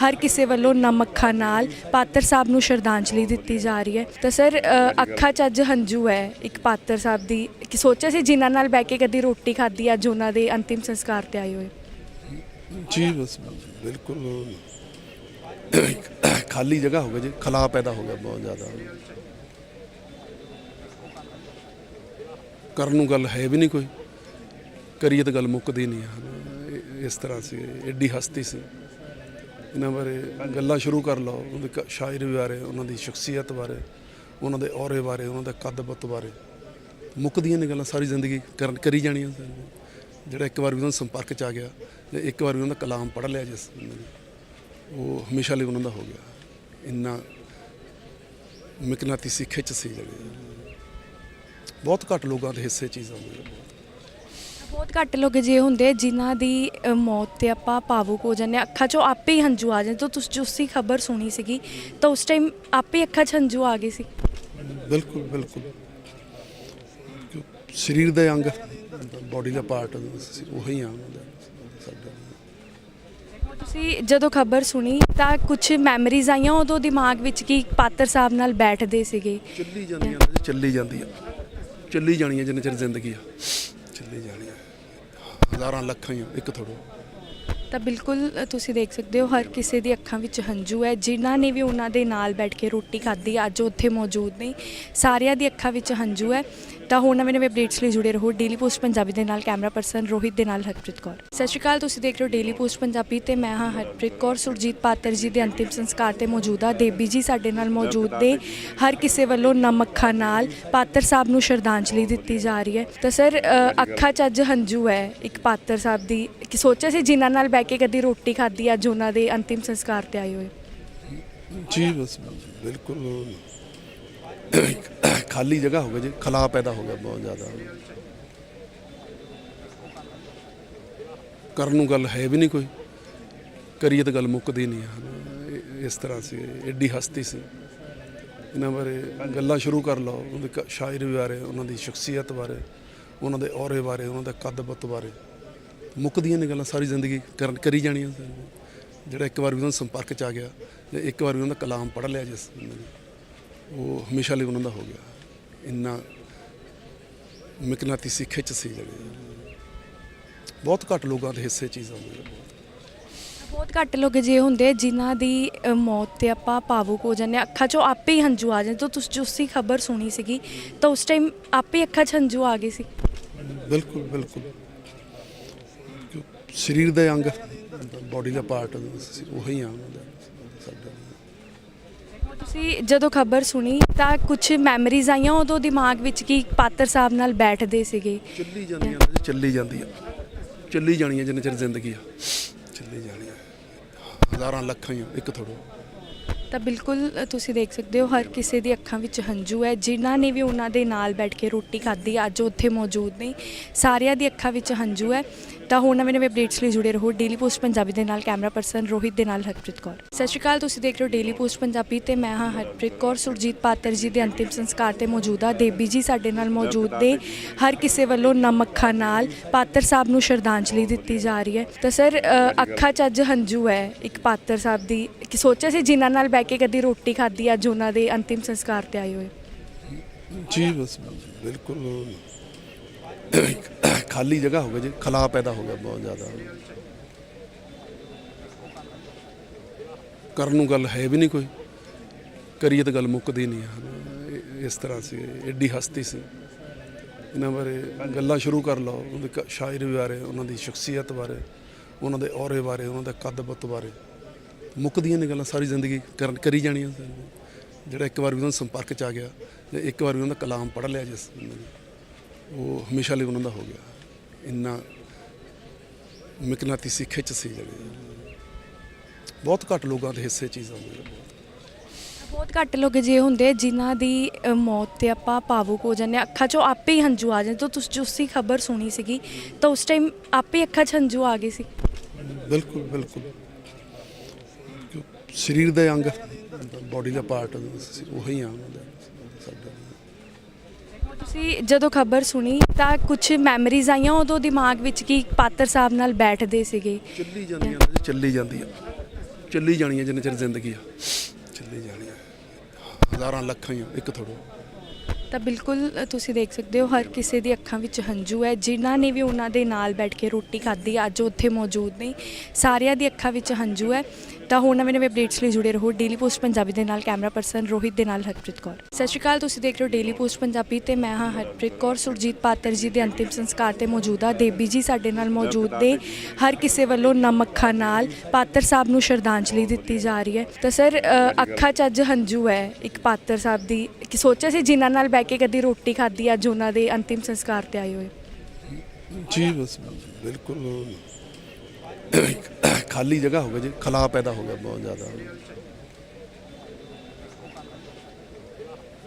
S2: ਹਰ ਕਿਸੇ ਵੱਲੋਂ ਨਮੱਖਾਂ ਨਾਲ ਪਾਤਰ ਸਾਹਿਬ ਨੂੰ ਸ਼ਰਧਾਂਜਲੀ ਦਿੱਤੀ ਜਾ ਰਹੀ ਹੈ। ਤਾਂ ਸਰ ਅੱਖਾਂ 'ਚ ਅੱਜ ਹੰਝੂ ਹੈ ਇੱਕ ਪਾਤਰ ਸਾਹਿਬ ਦੀ। ਕਿ ਸੋਚਿਆ ਸੀ ਜਿਨ੍ਹਾਂ ਨਾਲ ਬੈ ਕੇ ਕਦੀ ਰੋਟੀ ਖਾਧੀ, ਅੱਜ ਉਹਨਾਂ ਦੇ ਅੰਤਿਮ ਸੰਸਕਾਰ ਤੇ ਆਏ ਹੋਏ।
S1: ਜੀ ਬਸ, ਬਿਲਕੁਲ। ਖਾਲੀ ਜਗ੍ਹਾ ਹੋ ਗਈ ਜੀ ਖਲਾ ਪੈਦਾ ਹੋ ਗਿਆ ਬਹੁਤ ਜ਼ਿਆਦਾ। ਕਰਨ ਨੂੰ ਗੱਲ ਹੈ ਵੀ ਨਹੀਂ ਕੋਈ। ਕਰੀਏ ਤਾਂ ਗੱਲ ਮੁੱਕਦੀ ਨਹੀਂ ਹੈ ਇਹ- ਇਸ ਤਰ੍ਹਾਂ ਸੀ ਐਡੀ ਹਸਤੀ ਸੀ। ਇਹਨਾਂ ਬਾਰੇ ਗੱਲਾਂ ਸ਼ੁਰੂ ਕਰ ਲਓ ਉਹਨਾਂ ਦੇ ਸ਼ਾਇਰੀ ਬਾਰੇ ਉਹਨਾਂ ਦੀ ਸ਼ਖਸੀਅਤ ਬਾਰੇ ਉਹਨਾਂ ਦੇ ਔਰੇ ਬਾਰੇ ਉਹਨਾਂ ਦਾ ਕੱਦ-ਬੁੱਤ ਬਾਰੇ। ਮੁੱਕਦੀਆਂ ਨੇ ਗੱਲਾਂ ਸਾਰੀ ਜ਼ਿੰਦਗੀ ਕਰਨ ਕਰੀ ਜਾਣੀਆਂ ਜਿਹੜਾ ਇੱਕ ਵਾਰ ਵੀ ਉਹਨਾਂ ਦੇ ਸੰਪਰਕ ਚ ਆ ਗਿਆ ਜਾਂ ਇੱਕ ਵਾਰ ਵੀ ਉਹਨਾਂ ਦਾ ਕਲਾਮ ਪੜ੍ਹ ਲਿਆ ਜਿਸ ਬੰਦੇ ਨੇ, ਉਹ ਹਮੇਸ਼ਾ ਲਈ ਉਹਨਾਂ ਦਾ ਹੋ ਗਿਆ। ਇੰਨਾ ਮਿਕਨਾਤੀਸੀ ਖਿੱਚ ਸੀ ਜਿਹੜੀ। ਬਹੁਤ ਘੱਟ ਲੋਕਾਂ ਦੇ ਹਿੱਸੇ ਚੀਜ਼ ਆਉਂਦੀ ਹੈ
S2: ਬਹੁਤ ਘੱਟ ਲੋਕ ਜੇ ਹੁੰਦੇ ਜਿਨ੍ਹਾਂ ਦੀ ਅ, ਮੌਤ ਤੇ ਆਪਾਂ ਭਾਵੁਕ ਹੋ ਜਾਂਦੇ ਹਾਂ। ਅੱਖਾਂ 'ਚੋਂ ਆਪੇ ਹੀ ਹੰਝੂ ਆ ਜਾਂਦੇ। ਤਾਂ ਤੁਸੀਂ ਜੋ ਸੀ ਖਬਰ ਸੁਣੀ ਸੀਗੀ। ਤਾਂ ਉਸ ਟਾਈਮ ਆਪੇ ਅੱਖਾਂ 'ਚ ਹੰਝੂ ਆ ਗਏ ਸੀ।
S1: ਬਿਲਕੁਲ ਬਿਲਕੁਲ। ਕਿਉਂ? ਸਰੀਰ ਦੇ ਅੰਗ ਬਾਡੀ ਦਾ ਪਾਰਟ ਉਹੀ ਆ ਉਹਨਾਂ ਦਾ। ਸਾਡਾ
S2: ਤੁਸੀਂ ਜਦੋਂ ਖਬਰ ਸੁਣੀ ਤਾਂ ਕੁਝ ਮੈਮਰੀਜ਼ ਆਈਆਂ? ਉਦੋਂ ਦਿਮਾਗ ਵਿੱਚ ਕਿ ਪਾਤਰ ਸਾਹਿਬ ਨਾਲ ਬੈਠਦੇ ਸੀਗੇ?
S1: ਚੱਲੀ ਜਾਂਦੀਆਂ ਨੇ ਜੀ, ਚੱਲੀ ਜਾਂਦੀ ਆ ਚੱਲੀ ਜਾਣੀ ਆ ਜਿੰਨੇ ਚਿਰ ਜ਼ਿੰਦਗੀ ਆ। ਚੱਲੀ ਜਾਣੀ ਆ ਹਜ਼ਾਰਾਂ ਲੱਖਾਂ ਹੀ ਇੱਕ ਥੋੜੋ
S2: ਤਾਂ ਬਿਲਕੁਲ ਤੁਸੀਂ ਦੇਖ ਸਕਦੇ ਹੋ ਹਰ ਕਿਸੇ ਦੀ ਅੱਖਾਂ ਵਿੱਚ ਹੰਝੂ ਹੈ। ਜਿਨ੍ਹਾਂ ਨੇ ਵੀ ਉਹਨਾਂ ਦੇ ਨਾਲ ਬੈਠ ਕੇ ਰੋਟੀ ਖਾਧੀ ਅੱਜ ਉੱਥੇ ਮੌਜੂਦ ਨਹੀਂ ਸਾਰਿਆਂ ਦੀ ਅੱਖਾਂ ਵਿੱਚ ਹੰਝੂ ਹੈ। ਤਾਂ ਹੋਰ ਨਵੇਂ ਨਵੇਂ ਅਪਡੇਟਸ ਲਈ ਜੁੜੇ ਰਹੋ ਡੇਲੀ ਪੋਸਟ ਪੰਜਾਬੀ ਦੇ ਨਾਲ, ਕੈਮਰਾ ਪਰਸਨ ਰੋਹਿਤ ਦੇ ਨਾਲ ਹਰਪ੍ਰੀਤ ਕੌਰ। ਸਤਿ ਸ਼੍ਰੀ ਅਕਾਲ, ਤੁਸੀਂ ਦੇਖ ਰਹੇ ਹੋ ਡੇਲੀ ਪੋਸਟ ਪੰਜਾਬੀ ਤੇ ਮੈਂ ਹਾਂ ਹਰਪ੍ਰੀਤ ਕੌਰ। ਸੁਰਜੀਤ ਪਾਤਰ ਜੀ ਦੇ ਅੰਤਿਮ ਸੰਸਕਾਰ ਤੇ ਮੌਜੂਦਾ ਦੇਬੀ ਜੀ ਸਾਡੇ ਨਾਲ ਮੌਜੂਦ ਨੇ। ਹਰ ਕਿਸੇ ਵੱਲੋਂ ਨਮੱਖਾਂ ਨਾਲ ਪਾਤਰ ਸਾਹਿਬ ਨੂੰ ਸ਼ਰਧਾਂਜਲੀ ਦਿੱਤੀ ਜਾ ਰਹੀ ਹੈ। ਤਾਂ ਸਰ ਅੱਖਾਂ 'ਚ ਅੱਜ ਹੰਝੂ ਹੈ ਇੱਕ ਪਾਤਰ ਸਾਹਿਬ ਦੀ। ਕਿ ਸੋਚਿਆ ਸੀ ਜਿਨ੍ਹਾਂ ਨਾਲ ਬੈ ਕੇ ਕਦੀ ਰੋਟੀ ਖਾਧੀ, ਅੱਜ ਉਹਨਾਂ ਦੇ ਅੰਤਿਮ ਸੰਸਕਾਰ ਤੇ ਆਏ ਹੋਏ।
S1: ਜੀ ਬਸ, ਬਿਲਕੁਲ। ਖਾਲੀ ਜਗ੍ਹਾ ਹੋ ਗਈ ਜੀ ਖਲਾ ਪੈਦਾ ਹੋ ਗਿਆ ਬਹੁਤ ਜ਼ਿਆਦਾ। ਕਰਨ ਨੂੰ ਗੱਲ ਹੈ ਵੀ ਨਹੀਂ ਕੋਈ। ਕਰੀਏ ਤਾਂ ਗੱਲ ਮੁੱਕਦੀ ਨਹੀਂ ਹੈ ਇਹ- ਇਸ ਤਰ੍ਹਾਂ ਸੀ ਐਡੀ ਹਸਤੀ ਸੀ। ਇਹਨਾਂ ਬਾਰੇ ਗੱਲਾਂ ਸ਼ੁਰੂ ਕਰ ਲਓ ਉਹਨਾਂ ਦੇ ਸ਼ਾਇਰੀ ਬਾਰੇ ਉਹਨਾਂ ਦੀ ਸ਼ਖਸੀਅਤ ਬਾਰੇ ਉਹਨਾਂ ਦੇ ਔਰੇ ਬਾਰੇ ਉਹਨਾਂ ਦਾ ਕੱਦ-ਬਤ ਬਾਰੇ। ਮੁੱਕਦੀਆਂ ਨੇ ਗੱਲਾਂ ਸਾਰੀ ਜ਼ਿੰਦਗੀ ਕਰਨ ਕਰੀ ਜਾਣੀਆਂ ਜਿਹੜਾ ਇੱਕ ਵਾਰ ਵੀ ਉਹਨਾਂ ਦੇ ਸੰਪਰਕ ਚ ਆ ਗਿਆ ਜਾਂ ਇੱਕ ਵਾਰ ਵੀ ਉਹਨਾਂ ਦਾ ਕਲਾਮ ਪੜ੍ਹ ਲਿਆ ਜਿਸ ਨੇ, ਉਹ ਹਮੇਸ਼ਾ ਲਈ ਉਹਨਾਂ ਦਾ ਹੋ ਗਿਆ। ਇੰਨਾ ਮਿਕਨਾਤੀਸੀ ਖਿੱਚ ਸੀ ਜਿਹੜੀ। ਬਹੁਤ ਘੱਟ ਲੋਕਾਂ ਦੇ ਹਿੱਸੇ ਚੀਜ਼ ਆਉਂਦੀ ਹੈ
S2: ਬਹੁਤ ਘੱਟ ਲੋਕ ਜੇ ਹੁੰਦੇ ਜਿਨ੍ਹਾਂ ਦੀ ਅ, ਮੌਤ ਤੇ ਆਪਾਂ ਭਾਵੁਕ ਹੋ ਜਾਂਦੇ ਹਾਂ। ਅੱਖਾਂ 'ਚੋਂ ਆਪੇ ਹੀ ਹੰਝੂ ਆ ਜਾਂਦੇ। ਤਾਂ ਤੁਸੀਂ ਜੋ ਸੀ ਖਬਰ ਸੁਣੀ ਸੀਗੀ ਤਾਂ ਉਸ ਟਾਈਮ ਆਪੇ ਅੱਖਾਂ 'ਚ ਹੰਝੂ ਆ ਗਏ ਸੀ।
S1: ਬਿਲਕੁਲ ਬਿਲਕੁਲ। ਕਿਉਂ? ਸਰੀਰ ਦੇ ਅੰਗ ਬਾਡੀ ਦਾ ਪਾਰਟ ਉਹੀ ਆ। ਉਹਨਾਂ ਦਾ ਸਾਡਾ
S2: ਤੁਸੀਂ ਜਦੋਂ ਖਬਰ ਸੁਣੀ ਤਾਂ ਕੁਝ ਮੈਮਰੀਜ਼ ਆਈਆਂ? ਉਦੋਂ ਦਿਮਾਗ ਵਿੱਚ ਕਿ ਪਾਤਰ ਸਾਹਿਬ ਨਾਲ ਬੈਠਦੇ ਸੀਗੇ?
S1: ਚੱਲੀ ਜਾਂਦੀਆਂ ਜੀ, ਚੱਲੀ ਜਾਂਦੀ ਆ ਚੱਲੀ ਜਾਣੀ ਆ ਜਿੰਨੇ ਚਿਰ ਜ਼ਿੰਦਗੀ ਆ। ਚੱਲੀ ਜਾਣੀ ਆ ਹਜ਼ਾਰਾਂ ਲੱਖਾਂ ਹੀ ਇੱਕ ਥੋੜੋ
S2: ਤਾਂ ਬਿਲਕੁਲ ਤੁਸੀਂ ਦੇਖ ਸਕਦੇ ਹੋ ਹਰ ਕਿਸੇ ਦੀ ਅੱਖਾਂ ਵਿੱਚ ਹੰਝੂ ਹੈ। ਜਿਨ੍ਹਾਂ ਨੇ ਵੀ ਉਹਨਾਂ ਦੇ ਨਾਲ ਬੈਠ ਕੇ ਰੋਟੀ ਖਾਧੀ ਅੱਜ ਉੱਥੇ ਮੌਜੂਦ ਨਹੀਂ ਸਾਰਿਆਂ ਦੀ ਅੱਖਾਂ ਵਿੱਚ ਹੰਝੂ ਹੈ। ਤਾਂ ਹੋਰ ਨਵੇਂ ਨਵੇਂ ਅਪਡੇਟਸ ਲਈ ਜੁੜੇ ਰਹੋ ਡੇਲੀ ਪੋਸਟ ਪੰਜਾਬੀ ਦੇ ਨਾਲ, ਕੈਮਰਾ ਪਰਸਨ ਰੋਹਿਤ ਦੇ ਨਾਲ ਹਰਪ੍ਰੀਤ ਕੌਰ। ਸਤਿ ਸ਼੍ਰੀ ਅਕਾਲ, ਤੁਸੀਂ ਦੇਖ ਰਹੇ ਹੋ ਡੇਲੀ ਪੋਸਟ ਪੰਜਾਬੀ ਤੇ ਮੈਂ ਹਾਂ ਹਰਪ੍ਰੀਤ ਕੌਰ। ਸੁਰਜੀਤ ਪਾਤਰ ਜੀ ਦੇ ਅੰਤਿਮ ਸੰਸਕਾਰ ਤੇ ਮੌਜੂਦਾ ਦੇਬੀ ਜੀ ਸਾਡੇ ਨਾਲ ਮੌਜੂਦ ਨੇ। ਹਰ ਕਿਸੇ ਵੱਲੋਂ ਨਮੱਖਾਂ ਨਾਲ ਪਾਤਰ ਸਾਹਿਬ ਨੂੰ ਸ਼ਰਧਾਂਜਲੀ ਦਿੱਤੀ ਜਾ ਰਹੀ ਹੈ। ਤਾਂ ਸਰ ਅੱਖਾਂ 'ਚ ਅੱਜ ਹੰਝੂ ਹੈ ਇੱਕ ਪਾਤਰ ਸਾਹਿਬ ਦੀ। ਕਿ ਸੋਚਿਆ ਸੀ ਜਿਨ੍ਹਾਂ ਨਾਲ ਬੈ ਕੇ ਕਦੀ ਰੋਟੀ ਖਾਧੀ, ਅੱਜ ਉਹਨਾਂ ਦੇ ਅੰਤਿਮ ਸੰਸਕਾਰ ਤੇ ਆਏ ਹੋਏ।
S1: ਜੀ ਬਸ, ਬਿਲਕੁਲ। ਖਾਲੀ ਜਗ੍ਹਾ ਹੋ ਗਈ ਜੀ ਖਲਾ ਪੈਦਾ ਹੋ ਗਿਆ ਬਹੁਤ ਜ਼ਿਆਦਾ। ਕਰਨ ਨੂੰ ਗੱਲ ਹੈ ਵੀ ਨਹੀਂ ਕੋਈ। ਕਰੀਏ ਤਾਂ ਗੱਲ ਮੁੱਕਦੀ ਨਹੀਂ ਹੈ ਇਹ- ਇਸ ਤਰ੍ਹਾਂ ਸੀ ਐਡੀ ਹਸਤੀ ਸੀ। ਇਹਨਾਂ ਬਾਰੇ ਗੱਲਾਂ ਸ਼ੁਰੂ ਕਰ ਲਓ ਉਹਨਾਂ ਦੇ ਸ਼ਾਇਰੀ ਬਾਰੇ ਉਹਨਾਂ ਦੀ ਸ਼ਖਸੀਅਤ ਬਾਰੇ ਉਹਨਾਂ ਦੇ ਔਰੇ ਬਾਰੇ ਉਹਨਾਂ ਦਾ ਕੱਦ-ਬਤ ਬਾਰੇ। ਮੁੱਕਦੀਆਂ ਨੇ ਗੱਲਾਂ ਸਾਰੀ ਜ਼ਿੰਦਗੀ ਕਰਨ ਕਰੀ ਜਾਣੀਆਂ ਜਿਹੜਾ ਇੱਕ ਵਾਰ ਵੀ ਉਹਨਾਂ ਦੇ ਸੰਪਰਕ ਚ ਆ ਗਿਆ ਜਾਂ ਇੱਕ ਵਾਰ ਵੀ ਉਹਨਾਂ ਦਾ ਕਲਾਮ ਪੜ੍ਹ ਲਿਆ ਜਿਸ ਨੇ, ਉਹ ਹਮੇਸ਼ਾ ਲਈ ਉਹਨਾਂ ਦਾ ਹੋ ਗਿਆ। ਇੰਨਾ ਮਿਕਨਾਤੀਸੀ ਖਿੱਚ ਸੀ ਜਿਹੜੀ। ਬਹੁਤ ਘੱਟ ਲੋਕਾਂ ਦੇ ਹਿੱਸੇ ਚੀਜ਼ ਆਉਂਦੀ ਹੈ
S2: ਬਹੁਤ ਘੱਟ ਲੋਕ ਜੇ ਹੁੰਦੇ ਜਿਨ੍ਹਾਂ ਦੀ ਅ, ਮੌਤ ਤੇ ਆਪਾਂ ਭਾਵੁਕ ਹੋ ਜਾਂਦੇ ਹਾਂ। ਅੱਖਾਂ 'ਚੋਂ ਆਪੇ ਹੀ ਹੰਝੂ ਆ ਜਾਂਦੇ। ਤਾਂ ਤੁਸੀਂ ਜੋ ਸੀ ਖਬਰ ਸੁਣੀ ਸੀਗੀ ਤਾਂ ਉਸ ਟਾਈਮ ਆਪੇ ਅੱਖਾਂ 'ਚ ਹੰਝੂ ਆ ਗਏ ਸੀ।
S1: ਬਿਲਕੁਲ ਬਿਲਕੁਲ। ਕਿਉਂ? ਸਰੀਰ ਦੇ ਅੰਗ ਬਾਡੀ ਦਾ ਪਾਰਟ ਉਹੀ ਆ। ਉਹਨਾਂ ਦਾ ਸਾਡਾ
S2: ਤੁਸੀਂ ਜਦੋਂ ਖਬਰ ਸੁਣੀ ਤਾਂ ਕੁਝ ਮੈਮਰੀਜ਼ ਆਈਆਂ? ਉਦੋਂ ਦਿਮਾਗ ਵਿੱਚ ਕਿ ਪਾਤਰ ਸਾਹਿਬ ਨਾਲ ਬੈਠਦੇ ਸੀਗੇ?
S1: ਚੱਲੀ ਜਾਂਦੀਆਂ ਨੇ ਜੀ, ਚੱਲੀ ਜਾਂਦੀ ਆ ਚੱਲੀ ਜਾਣੀ ਆ ਜਿੰਨੇ ਚਿਰ ਜ਼ਿੰਦਗੀ ਆ। ਚੱਲੀ ਜਾਣੀ ਆ ਹਜ਼ਾਰਾਂ ਲੱਖਾਂ ਹੀ ਇੱਕ ਥੋੜੋ
S2: ਤਾਂ ਬਿਲਕੁਲ ਤੁਸੀਂ ਦੇਖ ਸਕਦੇ ਹੋ ਹਰ ਕਿਸੇ ਦੀ ਅੱਖਾਂ ਵਿੱਚ ਹੰਝੂ ਹੈ। ਜਿਨ੍ਹਾਂ ਨੇ ਵੀ ਉਹਨਾਂ ਦੇ ਨਾਲ ਬੈਠ ਕੇ ਰੋਟੀ ਖਾਧੀ ਅੱਜ ਉੱਥੇ ਮੌਜੂਦ ਨਹੀਂ ਸਾਰਿਆਂ ਦੀ ਅੱਖਾਂ ਵਿੱਚ ਹੰਝੂ ਹੈ। ਤਾਂ ਹੁਣ ਨਵੇਂ ਨਵੇਂ ਅਪਡੇਟਸ ਲਈ ਜੁੜੇ ਰਹੋ ਡੇਲੀ ਪੋਸਟ ਪੰਜਾਬੀ ਦੇ ਨਾਲ, ਕੈਮਰਾ ਪਰਸਨ ਰੋਹਿਤ ਦੇ ਨਾਲ ਹਰਪ੍ਰੀਤ ਕੌਰ। ਸਤਿ ਸ਼੍ਰੀ ਅਕਾਲ, ਤੁਸੀਂ ਦੇਖ ਰਹੇ ਹੋ ਡੇਲੀ ਪੋਸਟ ਪੰਜਾਬੀ ਤੇ ਮੈਂ ਹਾਂ ਹਰਪ੍ਰੀਤ ਕੌਰ। ਸੁਰਜੀਤ ਪਾਤਰ ਜੀ ਦੇ ਅੰਤਿਮ ਸੰਸਕਾਰ ਤੇ ਮੌਜੂਦਾ ਦੇਬੀ ਜੀ ਸਾਡੇ ਨਾਲ ਮੌਜੂਦ ਨੇ। ਹਰ ਕਿਸੇ ਵੱਲੋਂ ਨਮ ਅੱਖਾਂ ਨਾਲ ਪਾਤਰ ਸਾਹਿਬ ਨੂੰ ਸ਼ਰਧਾਂਜਲੀ ਦਿੱਤੀ ਜਾ ਰਹੀ ਹੈ। ਤਾਂ ਸਰ ਅੱਖਾਂ 'ਚ ਅੱਜ ਹੰਝੂ ਹੈ ਇੱਕ ਪਾਤਰ ਸਾਹਿਬ ਦੀ। ਕਿ ਸੋਚਿਆ ਸੀ ਜਿਨ੍ਹਾਂ ਨਾਲ ਬੈ ਕੇ ਕਦੀ ਰੋਟੀ ਖਾਧੀ, ਅੱਜ ਉਹਨਾਂ ਦੇ ਅੰਤਿਮ ਸੰਸਕਾਰ ਤੇ ਆਏ ਹੋਏ।
S1: ਜੀ ਬਸ, ਬਿਲਕੁਲ। ਖਾਲੀ ਜਗ੍ਹਾ ਹੋ ਗਈ ਜੀ ਖਲਾ ਪੈਦਾ ਹੋ ਗਿਆ ਬਹੁਤ ਜ਼ਿਆਦਾ।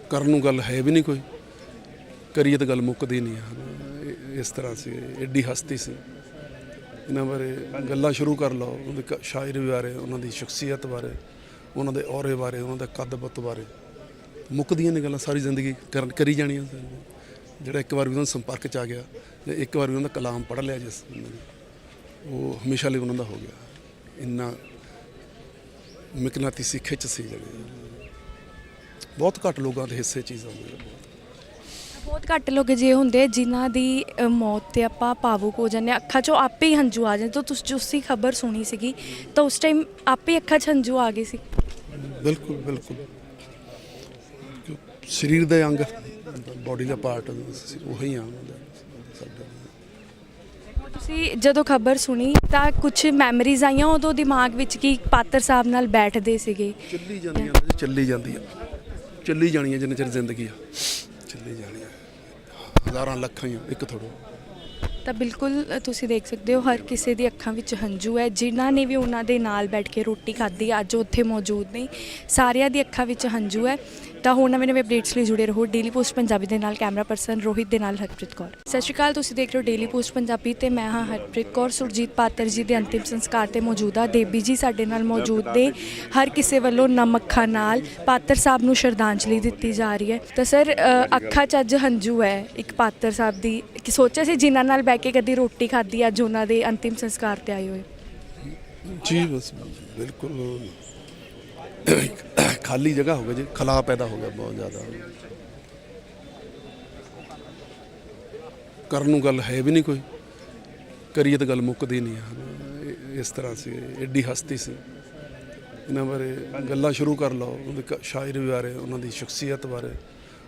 S1: ਕਰਨ ਨੂੰ ਗੱਲ ਹੈ ਵੀ ਨਹੀਂ ਕੋਈ। ਕਰੀਏ ਤਾਂ ਗੱਲ ਮੁੱਕਦੀ ਨਹੀਂ ਹੈ ਇਹ- ਇਸ ਤਰ੍ਹਾਂ ਸੀ ਐਡੀ ਹਸਤੀ ਸੀ। ਇਹਨਾਂ ਬਾਰੇ ਗੱਲਾਂ ਸ਼ੁਰੂ ਕਰ ਲਓ ਉਹਨਾਂ ਦੇ ਸ਼ਾਇਰੀ ਬਾਰੇ ਉਹਨਾਂ ਦੀ ਸ਼ਖਸੀਅਤ ਬਾਰੇ ਉਹਨਾਂ ਦੇ ਔਰੇ ਬਾਰੇ ਉਹਨਾਂ ਦਾ ਕੱਦ-ਬੁੱਤ ਬਾਰੇ। ਮੁੱਕਦੀਆਂ ਨੇ ਗੱਲਾਂ ਸਾਰੀ ਜ਼ਿੰਦਗੀ ਕਰਨ ਕਰੀ ਜਾਣੀਆਂ ਜਿਹੜਾ ਇੱਕ ਵਾਰ ਵੀ ਉਹਨਾਂ ਦੇ ਸੰਪਰਕ ਚ ਆ ਗਿਆ ਜਾਂ ਇੱਕ ਵਾਰ ਵੀ ਉਹਨਾਂ ਦਾ ਕਲਾਮ ਪੜ੍ਹ ਲਿਆ ਜਿਸ ਨੇ, ਉਹ ਹਮੇਸ਼ਾ ਲਈ ਉਹਨਾਂ ਦਾ ਹੋ ਗਿਆ। ਇੰਨਾ ਮਿਕਨਾਤੀਸੀ ਖਿੱਚ ਸੀ ਜਿਹੜੀ। ਬਹੁਤ ਘੱਟ ਲੋਕਾਂ ਦੇ ਹਿੱਸੇ ਚੀਜ਼ ਆਉਂਦੀ ਹੈ
S2: ਬਹੁਤ ਘੱਟ ਲੋਕ ਜੇ ਹੁੰਦੇ ਜਿਨ੍ਹਾਂ ਦੀ ਅ, ਮੌਤ ਤੇ ਆਪਾਂ ਭਾਵੁਕ ਹੋ ਜਾਂਦੇ ਹਾਂ। ਅੱਖਾਂ 'ਚੋਂ ਆਪੇ ਹੀ ਹੰਝੂ ਆ ਜਾਂਦੇ। ਤਾਂ ਤੁਸੀਂ ਜੁਸੀ ਖਬਰ ਸੁਣੀ ਸੀਗੀ ਤਾਂ ਉਸ ਟਾਈਮ ਆਪੇ ਅੱਖਾਂ 'ਚ ਹੰਝੂ ਆ ਗਏ ਸੀ।
S1: ਬਿਲਕੁਲ ਬਿਲਕੁਲ। ਕਿਉਂ? ਸਰੀਰ ਦੇ ਅੰਗ ਬਾਡੀ ਦਾ ਪਾਰਟ ਉਹੀ ਆ ਉਹਨਾਂ ਦਾ।
S2: ਤੁਸੀਂ ਜਦੋਂ ਖਬਰ ਸੁਣੀ ਤਾਂ ਕੁਝ ਮੈਮਰੀਜ਼ ਆਈਆਂ? ਉਦੋਂ ਦਿਮਾਗ ਵਿੱਚ ਕਿ ਪਾਤਰ ਸਾਹਿਬ ਨਾਲ ਬੈਠਦੇ ਸੀਗੇ?
S1: ਚੱਲੀ ਜਾਂਦੀਆਂ ਜੀ, ਚੱਲੀ ਜਾਂਦੀ ਆ ਚੱਲੀ ਜਾਣੀ ਆ ਜਿੰਨੇ ਚਿਰ ਜ਼ਿੰਦਗੀ ਆ। ਚੱਲੀ ਜਾਣੀ ਆ ਹਜ਼ਾਰਾਂ ਲੱਖਾਂ ਹੀ ਇੱਕ ਥੋੜੋ
S2: ਤਾਂ ਬਿਲਕੁਲ ਤੁਸੀਂ ਦੇਖ ਸਕਦੇ ਹੋ ਹਰ ਕਿਸੇ ਦੀ ਅੱਖਾਂ ਵਿੱਚ ਹੰਝੂ ਹੈ। ਜਿਨ੍ਹਾਂ ਨੇ ਵੀ ਉਹਨਾਂ ਦੇ ਨਾਲ ਬੈਠ ਕੇ ਰੋਟੀ ਖਾਧੀ ਅੱਜ ਉੱਥੇ ਮੌਜੂਦ ਨੇ। ਸਾਰਿਆਂ ਦੀ ਅੱਖਾਂ ਵਿੱਚ ਹੰਝੂ ਹੈ। ਤਾਂ ਹੁਣ ਨਵੇਂ ਨਵੇਂ ਅਪਡੇਟਸ ਲਈ ਜੁੜੇ ਰਹੋ ਡੇਲੀ ਪੋਸਟ ਪੰਜਾਬੀ ਦੇ ਨਾਲ, ਕੈਮਰਾ ਪਰਸਨ ਰੋਹਿਤ ਦੇ ਨਾਲ ਹਰਪ੍ਰੀਤ ਕੌਰ। ਸਤਿ ਸ਼੍ਰੀ ਅਕਾਲ, ਤੁਸੀਂ ਦੇਖ ਰਹੇ ਹੋ ਡੇਲੀ ਪੋਸਟ ਪੰਜਾਬੀ ਤੇ ਮੈਂ ਹਾਂ ਹਰਪ੍ਰੀਤ ਕੌਰ। ਸੁਰਜੀਤ ਪਾਤਰ ਜੀ ਦੇ ਅੰਤਿਮ ਸੰਸਕਾਰ ਤੇ ਮੌਜੂਦਾ ਦੇਬੀ ਜੀ ਸਾਡੇ ਨਾਲ ਮੌਜੂਦ ਨੇ। ਹਰ ਕਿਸੇ ਵੱਲੋਂ ਨਮ ਅੱਖਾਂ ਨਾਲ ਪਾਤਰ ਸਾਹਿਬ ਨੂੰ ਸ਼ਰਧਾਂਜਲੀ ਦਿੱਤੀ ਜਾ ਰਹੀ ਹੈ। ਤਾਂ ਸਰ ਅੱਖਾਂ 'ਚ ਅੱਜ ਹੰਝੂ ਹੈ ਇੱਕ ਪਾਤਰ ਸਾਹਿਬ ਦੀ। ਕਿ ਸੋਚਿਆ ਸੀ ਜਿਨ੍ਹਾਂ ਨਾਲ ਬੈ ਕੇ ਕਦੀ ਰੋਟੀ ਖਾਧੀ, ਅੱਜ ਉਹਨਾਂ ਦੇ ਅੰਤਿਮ ਸੰਸਕਾਰ ਤੇ ਆਏ ਹੋਏ।
S1: ਜੀ, ਬਸ ਬਿਲਕੁਲ। ਖਾਲੀ ਜਗ੍ਹਾ ਹੋ ਗਈ ਜੀ ਖਲਾ ਪੈਦਾ ਹੋ ਗਿਆ ਬਹੁਤ ਜ਼ਿਆਦਾ। ਕਰਨ ਨੂੰ ਗੱਲ ਹੈ ਵੀ ਨਹੀਂ ਕੋਈ। ਕਰੀਏ ਤਾਂ ਗੱਲ ਮੁੱਕਦੀ ਨਹੀਂ ਹੈ ਇਹ- ਇਸ ਤਰ੍ਹਾਂ ਸੀ ਐਡੀ ਹਸਤੀ ਸੀ। ਇਹਨਾਂ ਬਾਰੇ ਗੱਲਾਂ ਸ਼ੁਰੂ ਕਰ ਲਓ ਉਹਨਾਂ ਦੇ ਸ਼ਾਇਰੀ ਬਾਰੇ ਉਹਨਾਂ ਦੀ ਸ਼ਖਸੀਅਤ ਬਾਰੇ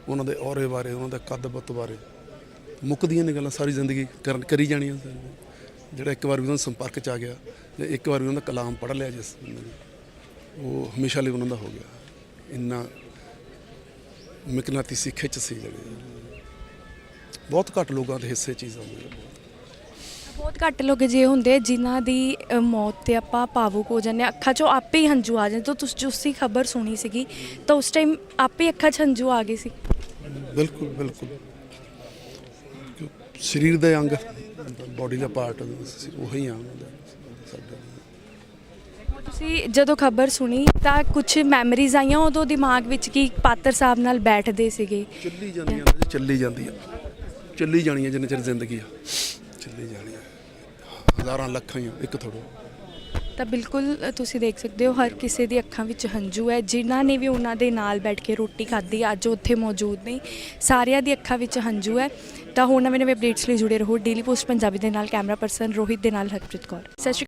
S1: ਉਹਨਾਂ ਦੇ ਔਰੇ ਬਾਰੇ ਉਹਨਾਂ ਦਾ ਕੱਦ-ਬੁੱਤ ਬਾਰੇ। ਮੁੱਕਦੀਆਂ ਨੇ ਗੱਲਾਂ ਸਾਰੀ ਜ਼ਿੰਦਗੀ ਕਰਨ ਕਰੀ ਜਾਣੀਆਂ ਜਿਹੜਾ ਇੱਕ ਵਾਰ ਵੀ ਉਹਨਾਂ ਦੇ ਸੰਪਰਕ ਚ ਆ ਗਿਆ ਜਾਂ ਇੱਕ ਵਾਰ ਵੀ ਉਹਨਾਂ ਦਾ ਕਲਾਮ ਪੜ੍ਹ ਲਿਆ ਜਿਸ ਬੰਦੇ ਨੇ, ਉਹ ਹਮੇਸ਼ਾ ਲਈ ਉਹਨਾਂ ਦਾ ਹੋ ਗਿਆ। ਇੰਨਾ ਮਿਕਨਾਤੀਸੀ ਖਿੱਚ ਸੀ ਜਿਹੜੀ। ਬਹੁਤ ਘੱਟ ਲੋਕਾਂ ਦੇ ਹਿੱਸੇ ਚੀਜ਼ ਆਉਂਦੀ ਹੈ
S2: ਬਹੁਤ ਘੱਟ ਲੋਕ ਜੇ ਹੁੰਦੇ ਜਿਨ੍ਹਾਂ ਦੀ ਮੌਤ ਤੇ ਆਪਾਂ ਭਾਵੁਕ ਹੋ ਜਾਂਦੇ। ਅੱਖਾਂ 'ਚੋਂ ਆਪੇ ਹੀ ਹੰਝੂ ਆ ਜਾਂਦੇ। ਤਾਂ ਤੁਸੀਂ ਜੁਸੀ ਖਬਰ ਸੁਣੀ ਸੀਗੀ। ਤਾਂ ਉਸ ਟਾਈਮ ਆਪੇ ਅੱਖਾਂ 'ਚ ਹੰਝੂ ਆ ਗਏ ਸੀ।
S1: ਬਿਲਕੁਲ ਬਿਲਕੁਲ। ਸਰੀਰ ਦੇ ਅੰਗ ਬਾਡੀ ਦਾ ਪਾਰਟ ਉਹੀ ਆ। ਸਾਡਾ
S2: ਤੁਸੀਂ ਜਦੋਂ ਖਬਰ ਸੁਣੀ ਤਾਂ ਕੁਝ ਮੈਮਰੀਜ਼ ਆਈਆਂ? ਉਦੋਂ ਦਿਮਾਗ ਵਿੱਚ ਕਿ ਪਾਤਰ ਸਾਹਿਬ ਨਾਲ ਬੈਠਦੇ ਸੀਗੇ?
S1: ਚੱਲੀ ਜਾਂਦੀਆਂ ਜੀ, ਚੱਲੀ ਜਾਂਦੀ ਆ ਚੱਲੀ ਜਾਣੀ ਆ ਜਿੰਨੇ ਚਿਰ ਜ਼ਿੰਦਗੀ ਆ। ਚੱਲੀ ਜਾਣੀ ਆ ਹਜ਼ਾਰਾਂ ਲੱਖਾਂ ਹੀ ਆ, ਇੱਕ ਥੋੜੋ
S2: ਤਾਂ ਬਿਲਕੁਲ ਅ, ਤੁਸੀਂ ਦੇਖ ਸਕਦੇ ਹੋ ਹਰ ਕਿਸੇ ਦੀ ਅੱਖਾਂ ਵਿੱਚ ਹੰਝੂ ਹੈ। ਜਿਨ੍ਹਾਂ ਨੇ ਵੀ ਉਹਨਾਂ ਦੇ ਨਾਲ ਬੈਠ ਕੇ ਰੋਟੀ ਖਾਧੀ ਅੱਜ ਉੱਥੇ ਮੌਜੂਦ ਨੇ। ਸਾਰਿਆਂ ਦੀ ਅੱਖਾਂ ਵਿੱਚ ਹੰਝੂ ਹੈ। ਤਾਂ ਹੁਣ ਨਵੇਂ ਨਵੇਂ ਅਪਡੇਟਸ ਲਈ ਜੁੜੇ ਰਹੋ। ਡੇਲੀ ਪੋਸਟ ਪੰਜਾਬੀ ਦੇ ਨਾਲ ਕੈਮਰਾ ਪਰਸਨ ਰੋਹਿਤ ਦੇ ਨਾਲ ਹਰਪ੍ਰੀਤ ਕੌਰ। ਸਤਿ ਸ਼੍ਰੀ